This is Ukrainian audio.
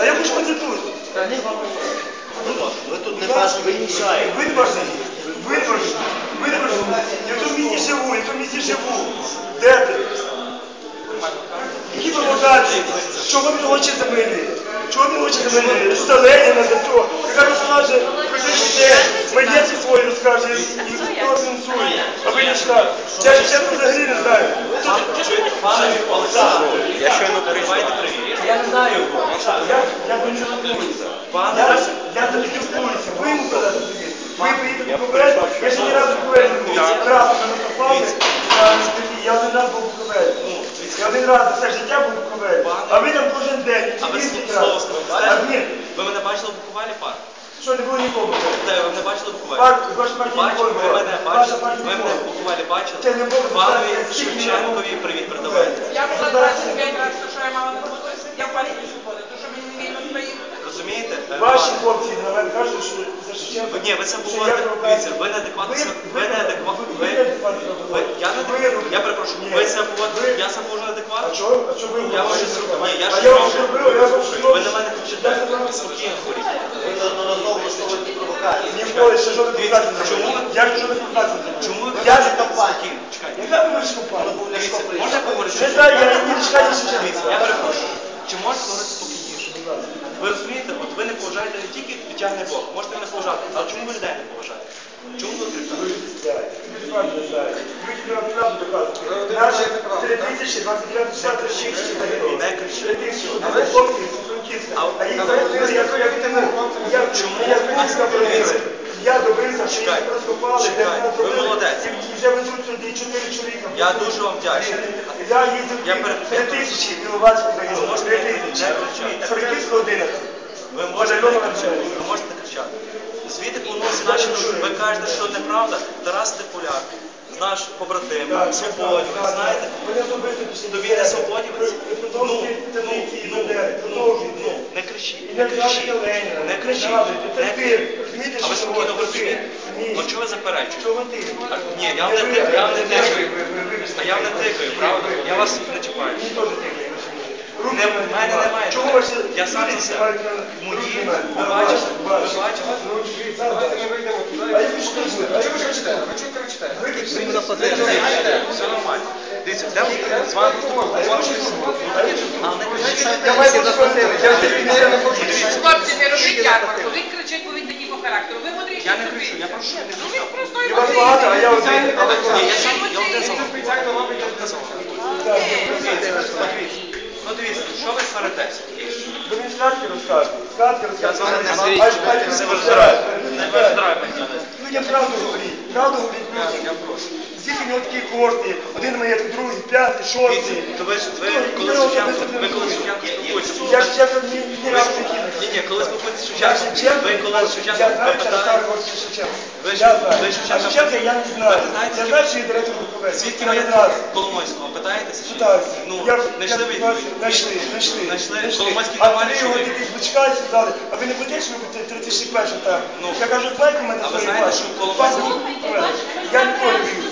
А я хочу бути тут. Ви тут не бачите, ви мішаєте. Випажені, випажені, випажені. Я в тому місті живу, я в тому місті живу. Де ти? Які провокації? Чого він хоче землі? Чого він хоче землі? Сталені на то. Яка розкаже про те, що це свої розкаже і хто фінансує. А ви не скажете. Я ще взагалі не знаю. Пане Олександр, я щойно перебувайте перевірити. Я не знаю його. Пане Я, я нього спілкуюся. Ви йому привіт. Ви приїдете попередити. Я ще ні разу попередив. Раз мене попали, я один раз був попередив. Я один раз за все життя був попередив. А ви там кожен день. А ви тільки слово раз. сказали? Ні, Ви мене бачили в Буковалі, пар? що не було нікому. Та ви мене бачили в Буковалі? Пар- Ваша партія Бачили, ви мене Ваша бачили, партія ви мене в Буковалі бачили? Це не було Панові достатньо. Шевченкові привіт передавайте. Я була 25 разів, що я мала не бути, я в партії свободи, то що мені не вільно стоїть. Розумієте? Е, Ваші хлопці на мене кажуть, що за Шевченка. Ні, ви це що говорите, дивіться, ви неадекватно Ви- ви- ви неадекватно, ви- ви- ви неадекватно Ви, я не Ви- я перепрошую, ви поводите, Ви- я себе поводжу А неадекватно? що? А що ви Я говорите? щось зробив. Ні, я А щось я вам зробив. я вам зробив. Ви на мене кричите, Я спокійно говоріть. Ви неодноразово влаштовуєте провокації. Ніколи ще жодних провокацій не чому ви- Я жодних провокацій не. Чому ви Я не спокійно? Чекайте. Яка ви мене шкопала? Дивіться, можна поговорити? Не знаю, я не чекаю Шевченка. я перепрошую. Чи можете говорити спокійніше? Ви розумієте, от ви не поважаєте не тільки відтягне Бог, можете мене поважати, але чому ви людей не поважаєте? Чому ви кричите? Наші 3029 числа 36 загинули. Не кричіть. 3000 один хлопці з Франківська. А їх загинули, я я відтягнув. Я Чому? Я добився, що їх розкопали, де Чекайте. мене Ви зробили. молодець. І вже везуть сюди чотири чоловіка. Я дуже вам вдячний. Я їздив Я 3 тисячі загинуло. Ви можете 3 не тисячі. кричати. Франківська 11. Ви можете, кричати. ви можете кричати. Звідти планується наші друзі. Ви кажете, що неправда. Тарас Теполяк, наш побратим, Свободівець, знаєте? Довіри Свободівець. Ну, ну, ну, ну, ну, не кричіть, не кричіть, не кричіть, не кричіть. А ви спокійно працюєте? Ну чого ви заперечуєте? Ні, я вам не тикаю, я вам не тикаю. А я вам не тикаю, правда? Я вас не чіпаю. Не, в мене немає. Чого Я сам за себе. Мої, ви бачите, ви бачите. Давайте ми вийдемо туди. А ви кричите? А чого? 103 чоловіки. Все нормально. Дивіться, де ми з вами говоримо. Давайте запросили. Я вже не хочу. Хлопці, не робіть ярмарку. Він кричить, бо він такий по характеру. Ви мудріші Я не кричу, я прошу. Ну він просто і вас багато, а я один. Ні, я сам, я один сам. Ну дивіться, що ви сваритеся? Ви мені сказки розкажете. Сказки розкажете. Я з вами не сварюся. Не виждраю. Не виждраю. Ну я правду говорю. Правду говоріть людям. Я прошу. Скільки в нього такі кошти? Один маєток, другий, п'ятий, шостий. То ви, ви коли я Шевченко, ви коли Шевченко спілкуєтеся, Я ще ні, ні разу не кинув. ні, ні, коли спілкуєтеся з Шевченком, ви коли з Шевченком, я знаю, що Старий Шевченко. Ви Я знаю. А Шевченка- я не знаю. Ви знаєте, Я знаю, що є директор Буковець. звідки Я не знаю. Коломойського, питаєтеся? чи ні? Питаюся. Ну, Я- знайшли я? Знайшли, знайшли. Знайшли? знайшли. Коломойський А нормальний три його чоловік? тільки звичкаються дали. А ви не будете, що ви будете 31 там? Ну. Я кажу, знаєте, у мене А ви свої знаєте, бачу. що Коломойський- Пане, Я ніколи не боюся.